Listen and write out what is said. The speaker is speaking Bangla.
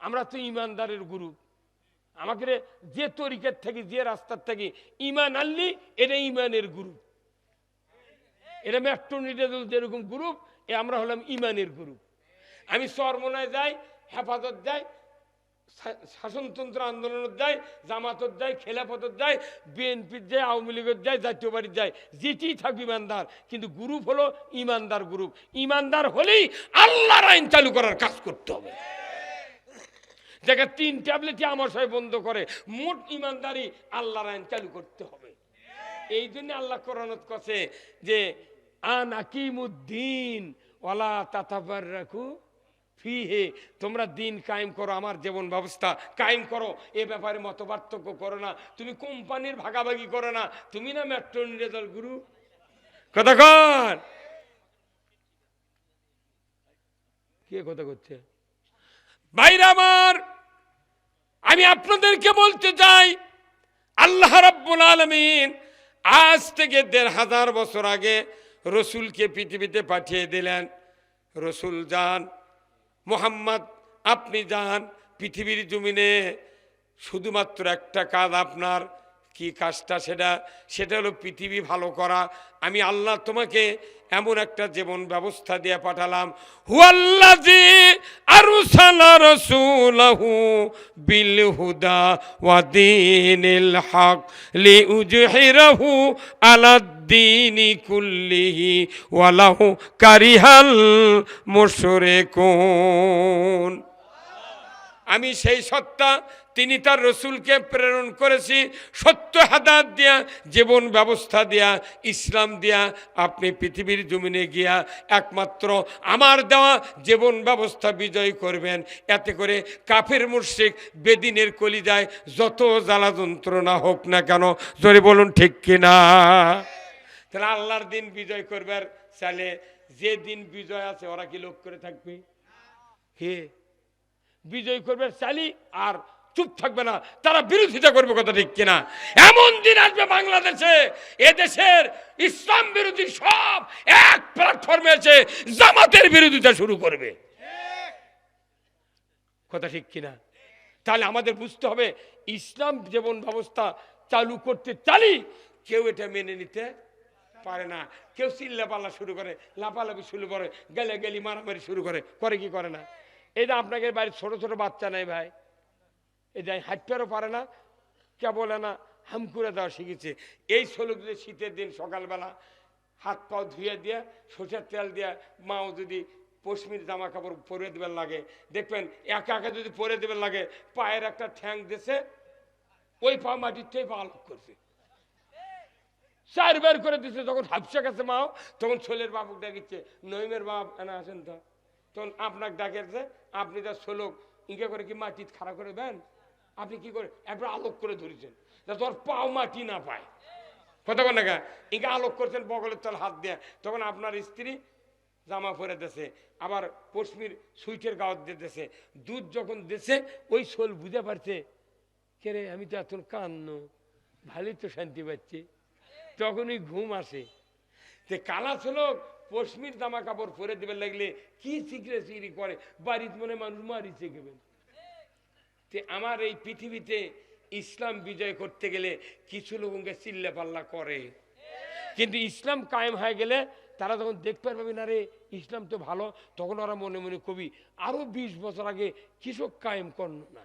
আমরা তো ইমানদারের গ্রুপ আমাকে যে তরিকার থেকে, যে রাস্তার থেকে ইমান আনলি, এটা ইমানের গ্রুপ এটা মেট্রো নিডেল যেরকম গ্রুপ এ আমরা হলাম ইমানের গ্রুপ আমি চরমনায় যাই, হেফাজত যাই শাসনতন্ত্র আন্দোলনের যায় জামাতত যায় খেলাফতত যায় বিএনপির যায় আওয়ামী লীগের যায় জাতীয় বাড়ির যায় যেটি থাকবে ইমানদার। কিন্তু গ্রুপ হলো ইমানদার গ্রুপ ইমানদার হলেই আল্লাহর আইন চালু করার কাজ করতে হবে। দেখে তিন ট্যাবলেটই আমার সবাই বন্ধ করে। মোট ইমানদারি আল্লাহর আইন চালু করতে হবে। এই জন্য আল্লাহ কোরআনত কছে যে, আন আকিমুদ্দিন, ওয়ালা তাতাবার রাখু ফি হে তোমরা দিন কায়েম করো, আমার জীবন ব্যবস্থা কায়েম করো। এ ব্যাপারে মত পার্থক্য করো না। তুমি কোম্পানির ভাগাভাগি করো না। তুমি না মেট্রো নিরেদল গুরু। কথা কর কে কথা করছে ভাইরা আমার আমি আপনাদেরকে বলতে চাই, আল্লাহ রাব্বুল আলমিন আজ থেকে দেড় হাজার বছর আগে রসুলকে পৃথিবীতে পাঠিয়ে দিলেন। রসুল যান, মোহাম্মদ আপনি যান, পৃথিবীর জমিনে শুধুমাত্র একটা কাজ আপনার কি কাজটা সেটা সেটা হলো পৃথিবী ভালো করা। আমি আল্লাহ তোমাকে এমন একটা জীবন ব্যবস্থা দিয়ে পাঠালাম। হুয়াল্লাজি আরসালা রাসূলাহু ওয়ালাহু কারিহাল আমি সেই সত্তা তিনি তার রসুলকে প্রেরণ করেছি। সত্য হাদাত দিয়া, জীবন ব্যবস্থা দিয়া, ইসলাম দিয়া, আপনি পৃথিবীর জমিনে গিয়া একমাত্র আমার দেওয়া জীবন ব্যবস্থা বিজয় করবেন। এতে করে কাফের মুর্শিক বেদিনের কলিজায় যত জ্বালা যন্ত্রণা হোক না কেন, জোরে বলুন ঠিক কিনা? তাহলে আল্লাহর দিন বিজয় করবার চাইলে যে দিন বিজয় আছে, ওরা কি লোক করে থাকবে? হে বিজয় করবে চালি আর চুপ থাকবে না। তারা বিরোধিতা করবে কথা ঠিক কিনা? এমন দিন আসবে বাংলাদেশে। এদেশের ইসলাম বিরোধী সব এক প্ল্যাটফর্মে এসে জামাতের বিরোধিতা শুরু করবে। কথা ঠিক কিনা? তাহলে আমাদের বুঝতে হবে, ইসলাম জীবন ব্যবস্থা চালু করতে চালি, কেউ এটা মেনে নিতে পারে না। কেউ চিল্লা পাল্লা শুরু করে লাপালাপি শুরু করে গেলে গেলি মারামারি শুরু করে করে কি করে না? যে আপনাকে বাড়ির ছোট ছোট বাচ্চা নাই ভাই যে হাঁটতেও পারে না, কে বলে না হাম করে দেওয়া শিখেছে। এই যদি শীতের দিন সকালবেলা হাত পাও ধুয়ে দিয়ে, সরষের তেল দিয়ে মাও যদি পশমির জামা কাপড় পরে দেবেন লাগে, দেখবেন একা একা যদি পরে দেবেন লাগে, পায়ের একটা ঠ্যাং দেশে ওই পা মাটির থেকে পা আলোক করছে। চার বের করে দিচ্ছে যখন হাফসা গেছে মাও, তখন ছোলের বাবুক ডাকিচ্ছে নইমের বাপ এনা আসেন তো। তখন আপনাকে ডাকেছে আপনি তার ছোলক ইঙ্গে করে কি মাটি খাড়া করে দেন? আপনি কি করে একবার আলোক করে ধরেছেন। তোর পাও মাটি না পায়। বল না ইঙ্গে আলোক করছেন, বগলের তল হাত দিয়ে। তখন আপনার স্ত্রী জামা পরে দেশে আবার পশ্মির সুইটের গাওয়াত দেশে দুধ যখন দেশে ওই শোল বুঝে পারছে, কে রে, আমি তো এত কান্ন, ভালোই তো শান্তি পাচ্ছি। তখনই ঘুম আসে। তে কালা ছিল পশ্মির জামা কাপড় পরে দেবে লাগলে কি শিখরে চিরি করে? বাড়িতে মনে মানুষ মারি শিখবেন তে আমার এই পৃথিবীতে ইসলাম বিজয় করতে গেলে কিছু লোককে চিল্লা পাল্লা করে। কিন্তু ইসলাম কায়েম হয়ে গেলে তারা যখন দেখতে পারবে না রে, ইসলাম তো ভালো। তখন ওরা মনে মনে কবি, আরও বিশ বছর আগে কৃষক কায়েম করল না।